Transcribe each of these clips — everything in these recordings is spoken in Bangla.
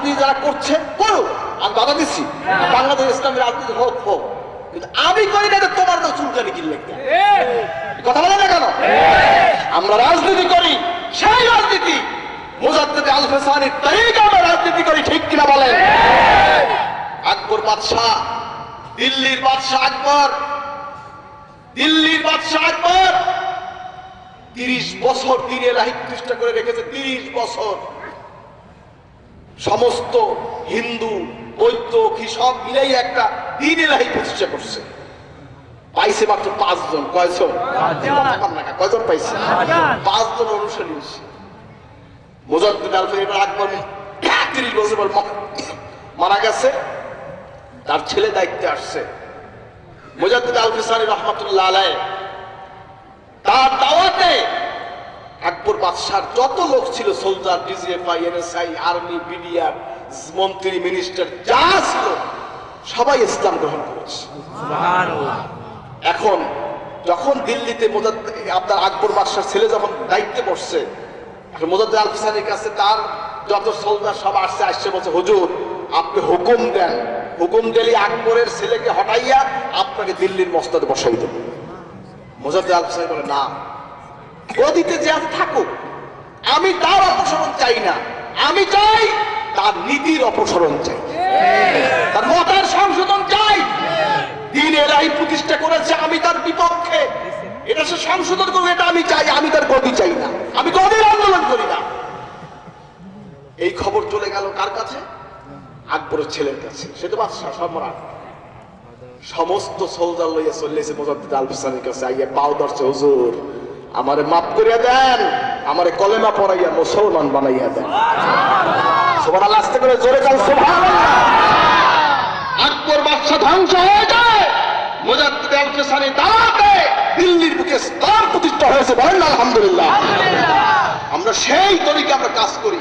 রাজনীতি যারা করছে করো আমি বাধা দিচ্ছি। বাংলাদেশ ইসলামী রাজনীতি হোক হোক। কিন্তু আমি করি না তোমার তো চুলকানি কিনলে কথা বলে না কেন? আমরা রাজনীতি করি, সেই রাজনীতি। আল ফেসানির আমরা রাজনীতি করি, ঠিক কিনা বলেন? আকবর বাদশাহ, দিল্লির বাদশাহ আকবর। দিল্লির বাদশাহ আকবর। তিরিশ বছর এলাহি প্রতিষ্ঠা করে রেখেছে, তিরিশ বছর। সমস্ত হিন্দু, বৈদ্য কি সব মিলেই একটা দিন এলাহি প্রতিষ্ঠা করছে। পাইছে মাত্র পাঁচজন, কয়জন? কয়জন পাইছে? পাঁচজন অনুসারী হয়েছে। মুজাদ্দিদ আল ফরিদ আকবর তিরিশ বছর পর মারা গেছে। তার ছেলে দায়িত্বে আসছে। মুজাদ্দিদ আল ফিসানি রহমতুল্লাহ আলাই তার দাওয়াতে আকবর বাদশার যত লোক ছিল, soldier, DGFI, NSI, army, BDR, মন্ত্রী, মিনিস্টার, যা ছিল, সবাই ইসলাম গ্রহণ করেছে। এখন যখন দিল্লিতে মোজাদ- আপনার আকবর বাদশার ছেলে যখন দায়িত্বে বসছে, এখন মোজাদ্দ কাছে তার যত সোলজার সব আসছে আসছে বলছে, হুজুর, আপনি হুকুম দেন। হুকুম দিলে আকবরের ছেলেকে হটাইয়া আপনাকে দিল্লির মস্তাদে বসাই দেব। মোজাদ্দ আল বলে, না। গদিতে যে আছে থাকুক, আমি তার অপসরণ চাই না। আমি চাই তার নীতির অপসরণ চাই। তার মতার সংশোধন চাই। দিন এরাই প্রতিষ্ঠা করেছে, আমি তার বিপক্ষে। এটা সে সংশোধন করবে এটা আমি চাই, আমি তার গদি চাই না। আমি গদির আন্দোলন করি না। এই খবর চলে গেল কার কাছে? আকবরের ছেলের কাছে। সে তো বাদশাহ, সম্রাট। সমস্ত সোলজার লইয়া চল্লিশে মোজাদ্দিদ আল হুসানের কাছে আইয়া পাও ধরছে, হুজুর। আমারে মাফ করিয়া দেন আমারে কলেমা পড়াইয়া মুসলমান বানাইয়া দেন। আল্লাহ আস্তে করে জোরে কাল আকবর বাদশা ধ্বংস হয়ে যায়। মুজাদ্দিদ আল ফিসানি দাওয়াতে দিল্লির বুকে প্রতিষ্ঠা হয়েছে বলেন আলহামদুলিল্লাহ। আমরা সেই তরিকে আমরা কাজ করি।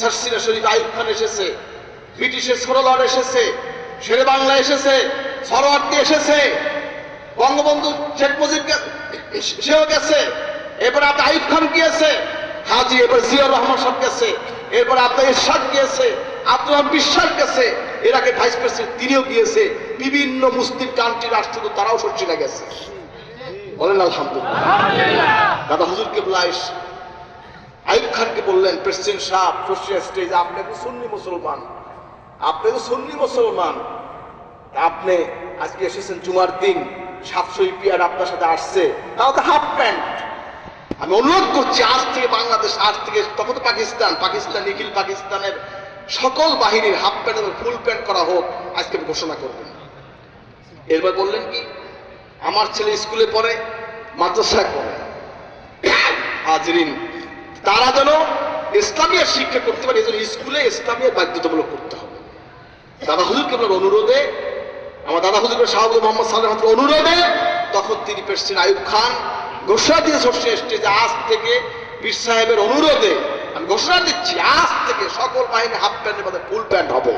সারসিনা শরীফ আইব খান এসেছে ব্রিটিশের সরলার এসেছে শেরে বাংলা এসেছে সরোয়ার্দি এসেছে বঙ্গবন্ধু শেখ মুজিব সেও গেছে। এরপর আপনার আইব খান গিয়েছে। হাজি এবার জিয়া রহমান সাহেব গেছে। এরপর আপনার ইরশাদ গিয়েছে। আব্দুল বিশ্বাস গেছে। এর আগে ভাইস প্রেসিডেন্ট তিনিও গিয়েছে। বিভিন্ন মুসলিম কান্ট্রি রাষ্ট্রদূত তারাও সরচিনা গেছে। বলেন আলহামদুলিল্লাহ। দাদা হুজুর কেবলা আইব খানকে বললেন প্রেসিডেন্ট সাহেব স্টেজ আপনি তো সুন্নি মুসলমান। আপনি তো সুন্নি মুসলমান। আপনি আজকে এসেছেন জুমার দিন। সাতশো ইপিআর আপনার সাথে আসছে। তাও তো হাফ প্যান্ট আমি অনুরোধ করছি, আজ থেকে বাংলাদেশ, আজ থেকে তখন তো পাকিস্তান পাকিস্তান, নিখিল পাকিস্তানের সকল বাহিনীর হাফ প্যান্ট এবং ফুল প্যান্ট করা হোক, আজকে আমি ঘোষণা করবেন এরপর বললেন কি, আমার ছেলে স্কুলে পড়ে, মাদ্রাসায় পড়ে। হাজরিন, তারা যেন ইসলামিয়া শিক্ষা করতে পারে এজন্য স্কুলে ইসলামিয়া বাধ্যতামূলক করতে হবে। দাদা হুজুর কেবল অনুরোধে আমার দাদা হুজুর শাহাবুল মোহাম্মদ সাল্লাহ অনুরোধে তখন তিনি প্রেসিডেন্ট আয়ুব খান ঘোষণা দিয়ে সরষে এসছে যে আজ থেকে পীর সাহেবের অনুরোধে আমি ঘোষণা দিচ্ছি, আজ থেকে সকল বাহিনী হাফ প্যান্টের মধ্যে ফুল প্যান্ট হবে।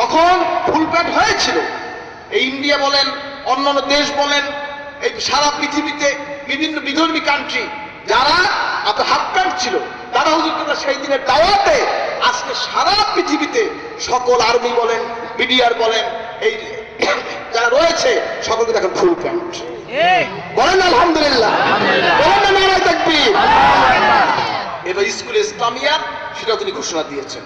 তখন ফুল প্যান্ট হয়েছিল। এই ইন্ডিয়া বলেন, অন্যান্য দেশ বলেন, এই সারা পৃথিবীতে বিভিন্ন বিধর্মী কান্ট্রি যারা আপনার হাফ প্যান্ট ছিল, তারা হুজুর সেই দিনের দাওয়াতে আজকে সারা পৃথিবীতে সকল আর্মি বলেন বিডিআর বলেন এই যারা রয়েছে সকলকে দেখেন ফুল প্যান্ট বলেন আলহামদুলিল্লাহ। বলেন নারায় তাকবীর। এবার স্কুল ইসলামিয়া সেটাও তিনি ঘোষণা দিয়েছেন।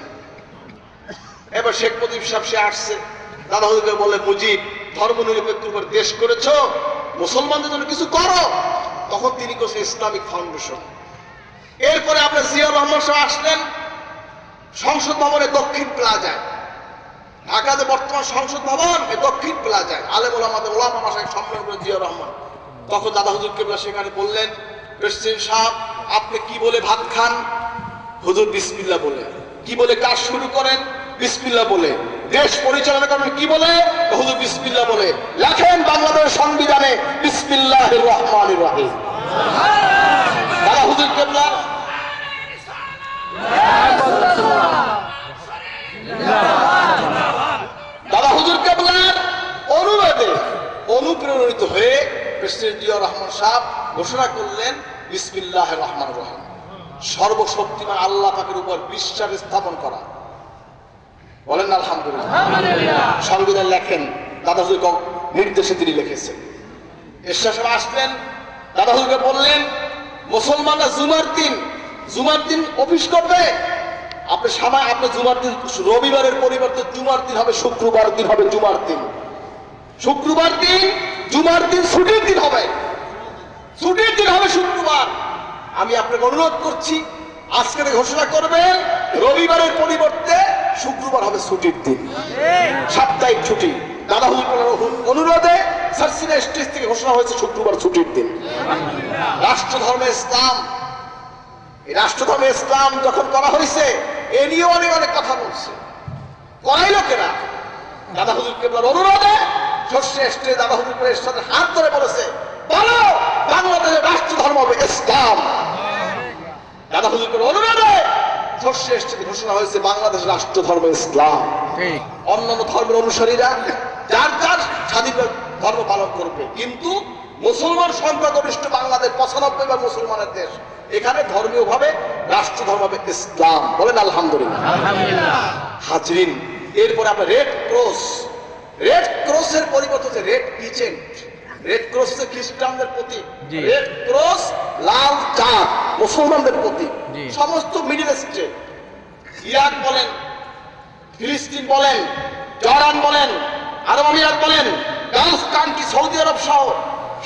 এবার শেখ মুজিব সাহেব সে আসছে। দাদা হুজুরকে বলে মুজিব ধর্ম নিরপেক্ষ উপর দেশ করেছ মুসলমানদের জন্য কিছু করো। তখন তিনি করছেন ইসলামিক ফাউন্ডেশন। এরপরে আপনার জিয়া রহমান সাহেব আসলেন সংসদ ভবনের দক্ষিণ প্লাজায়। ঢাকাতে বর্তমান সংসদ ভবন এই দক্ষিণ প্লাজায়। আলেম ওলামাদের ওলামা মাসায় সম্মেলন জিয়াউর রহমান। তখন দাদা হুজুর কেবলা সেখানে বললেন প্রেসিডেন্ট সাহেব, আপনি কি বলে ভাত খান? হুজুর বিসমিল্লা বলে, কি বলে কাজ শুরু করেন? বিসমিল্লা বলে, দেশ পরিচালনা করেন কি বলে? হুজুর বিসমিল্লা বলে, লেখেন বাংলাদেশ সংবিধানে বিসমিল্লাহ রহমান রাহিম দাদা হুজুর কেবলা দাদা হুজুর কেবলার অনুরোধে অনুপ্রেরণিত হয়ে প্রেসিডেন্ট জিয়া রহমান সাহেব ঘোষণা করলেন বিসমিল্লাহ রহমান রহিম সর্বশক্তিমান আল্লাহ পাকের উপর বিশ্বাস স্থাপন করা। বলেন আলহামদুলিল্লাহ। সংবিধান লেখেন দাদা হুজুর নির্দেশে তিনি লিখেছেন। এরশাদ সাহেব আসলেন দাদা হুজুরকে বললেন মুসলমানরা জুমার দিন জুমার দিন অফিস করবে? আপনি সময় আপনি জুমার দিন রবিবারের পরিবর্তে জুমার দিন হবে শুক্রবার দিন হবে জুমার দিন। শুক্রবার দিন জুমার দিন ছুটির দিন হবে। ছুটির দিন হবে শুক্রবার। আমি আপনাকে অনুরোধ করছি আজকে ঘোষণা করবেন রবিবারের পরিবর্তে শুক্রবার হবে ছুটির দিন। সাপ্তাহিক ছুটি। দাদা অনুরোধে থেকে ঘোষণা হয়েছে শুক্রবার ছুটির দিন। রাষ্ট্রধর্মে ইসলাম। এই রাষ্ট্রধর্মে ইসলাম যখন করা হয়েছে, এ নিয়ে অনেক অনেক কথা বলছে। করাইলো কেনা দাদা হুজুর অনুরোধে সর্ষে এসছে দাদা হুজুর সাথে হাত ধরে বলেছে, বলো বাংলাদেশের রাষ্ট্র ধর্ম হবে ইসলাম। দাদা অনুরোধে ঘোষণা হয়েছে বাংলাদেশের রাষ্ট্র ধর্ম ইসলাম অন্যান্য ধর্মের অনুসারীরা যার যার স্বাধীন ধর্ম পালন করবে। কিন্তু মুসলমান সংখ্যাগরিষ্ঠ বাংলাদেশ পঁচানব্বই বা মুসলমানের দেশ এখানে ধর্মীয় ভাবে রাষ্ট্র ধর্ম হবে ইসলাম। বলেন আলহামদুলিল্লাহ। হাজরিন এরপরে আমরা রেড ক্রস। রেড ক্রসের পরিবর্তে রেড কিচেন রেড ক্রস হচ্ছে খ্রিস্টানদের প্রতীক। রেড ক্রস লাল চাঁদ মুসলমানদের প্রতীক। সমস্ত মিডিল ইস্টে ইরাক বলেন ফিলিস্তিন বলেন জর্ডান বলেন আরব আমিরাত বলেন গালফ কান্ট্রি সৌদি আরব সহ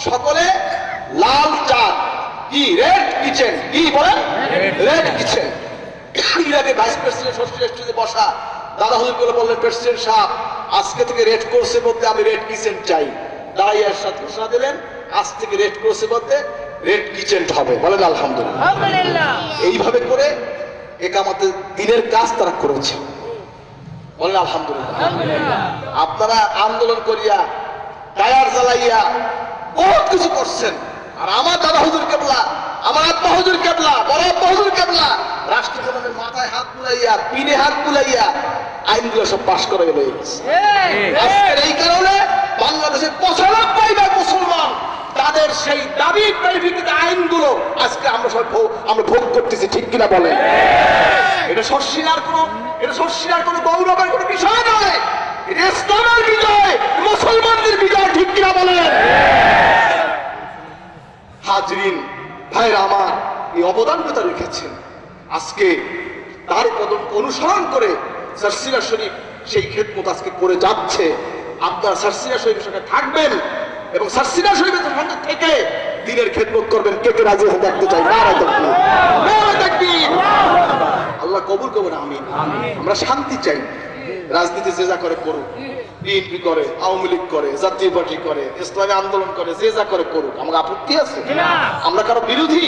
সকলে লাল চাঁদ। কি? রেড কিচেন কি বলেন? রেড কিচেন ইরাকে ভাইস প্রেসিডেন্ট ষষ্ঠী স্টেজে বসা দাদা হুজুর করে বললেন প্রেসিডেন্ট সাহেব আজকে থেকে রেড কোর্সের মধ্যে আমি রেড কিচেন চাই। দাঁড়াইয়ার সাথে ঘোষণা দিলেন আজ থেকে রেড কোর্সের মধ্যে রেড কিচেন হবে বলেন আলহামদুলিল্লাহ। এইভাবে করে একামাতে দিনের কাজ তারা করেছে। বলেন আলহামদুলিল্লাহ। আপনারা আন্দোলন করিয়া টায়ার জ্বালাইয়া বহুত কিছু করছেন। আর আমার দাদা হুজুর কেবলা আমার আব্বা হুজুর কেবলা বড় আব্বা হুজুর কেবলা রাষ্ট্রপ্রধানের মাথায় হাত বুলাইয়া পিনে হাত বুলাইয়া আইনগুলো সব পাশ করে গেল। এই কারণে পঁচানব্বই মুসলমান, তাদের সেই দাবির পরিপ্রেক্ষিতে আইনগুলো আজকে আমরা সব আমরা ভোগ করতেছি, ঠিক কিনা বলে এটা এটা গৌরবের বিষয় নয়। ইসলামের বিজয়, মুসলমানদের বিজয়, ঠিক কিনা বলেন? হাজরিন, ভাইরা আমার, এই অবদান রেখেছেন। আজকে তার কদম অনুসরণ করে সারসিনা শরীফ সেই খেদমত আজকে করে যাচ্ছে। আপনার সারসিনা শরীফের সঙ্গে থাকবেন এবং সারসিনা শরীফের সঙ্গে থেকে দিনের খেদমত করবেন। কে কে রাজি দেখতে চাই। আল্লাহ কবুল করবেন আমিন। আমরা শান্তি চাই। রাজনীতি যে যা করে করুক বিএনপি করে আওয়ামী লীগ করে জাতীয় পার্টি করে ইসলামী আন্দোলন করে যে যা করে করুক আমার আপত্তি আছে? আমরা কারও বিরোধী?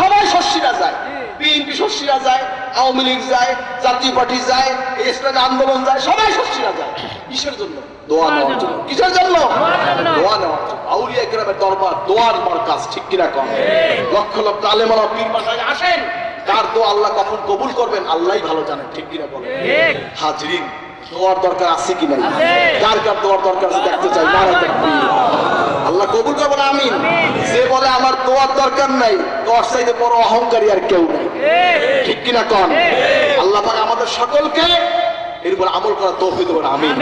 সবাই শস্যিরা যায়। বিএনপি শস্যিরা যায় আওয়ামী লীগ যায় জাতীয় পার্টি যায় ইসলামী আন্দোলন যায় সবাই শস্যিরা যায়। কিসের জন্য? দোয়া নেওয়ার জন্য। কিসের জন্য। দোয়া নেওয়ার জন্য। আউলিয়া গ্রামের দরবার দোয়ার মার্কাজ ঠিক কিনা কম? লক্ষ লক্ষ পীর মাসায় আসেন। কার দোয়া আল্লাহ কখন কবুল করবেন আল্লাহই ভালো জানেন ঠিক কিনা বলেন? হাজরিন দোয়ার দরকার আছে কি নাই। কার কার দোয়ার দরকার আছে দেখতে চাই নারায় আল্লাহ কবুল করবেন আমিন। যে বলে আমার দোয়ার দরকার নাই দোয়ার চাইতে বড় অহংকারী আর কেউ নাই। ঠিক। কিনা কন? আল্লাহ পাক আমাদের সকলকে এরপর আমল করা তৌফিক দেবেন আমিন।